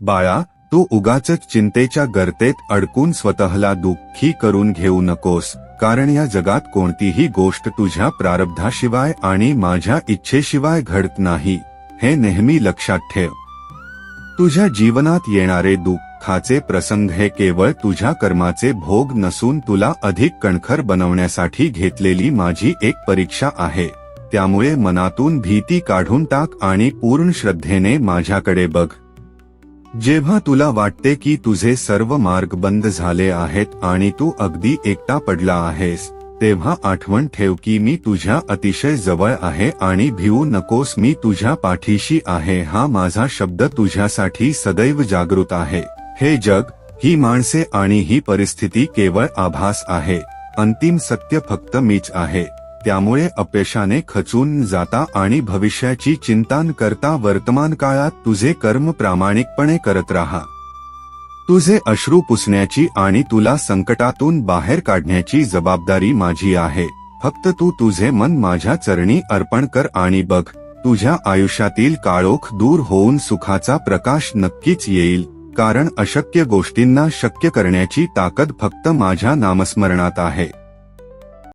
बाळा तू उगाच चिंतेच्या गर्तेत अडकून स्वतःला दुःखी करून घेऊ नकोस कारण या जगात कोणतीही गोष्ट तुझ्या प्रारब्धाशिवाय आणि माझ्या इच्छेशिवाय घडत नाही हे नेहमी लक्षात ठेव. तुझ्या जीवनात येणारे दुःखाचे प्रसंग हे केवळ तुझ्या कर्माचे भोग नसून तुला अधिक कणखर बनवण्यासाठी घेतलेली माझी एक परीक्षा आहे त्यामुळे मनातून भीती काढून टाक आणि पूर्ण श्रद्धेने माझ्याकडे बघ. जेव्हा तुला वाटते की तुझे सर्व मार्ग बंद झाले आहेत आणि तू अगदी एकटा पडला आहेस तेव्हा आठवण ठेव की मी तुझ्या अतिशय जवळ आहे आणि भिवू नकोस मी तुझ्या पाठीशी आहे. हा माझा शब्द तुझ्यासाठी सदैव जागृत आहे. हे जग ही माणसे आणि ही परिस्थिती केवळ आभास आहे. अंतिम सत्य फक्त मीच आहे. त्यामुळे अपयशाने खचून जाता आणि भविष्याची चिंता करता वर्तमान काळात तुझे कर्म प्रामाणिकपणे करत राहा. तुझे अश्रू पुसण्याची आणि तुला संकटातून बाहेर काढण्याची जबाबदारी माझी आहे. फक्त तू तुझे मन माझ्या चरणी अर्पण कर आणि बघ तुझ्या आयुष्यातील काळोख दूर होऊन सुखाचा प्रकाश नक्कीच येईल कारण अशक्य गोष्टींना शक्य करण्याची ताकद फक्त माझ्या नामस्मरणात आहे.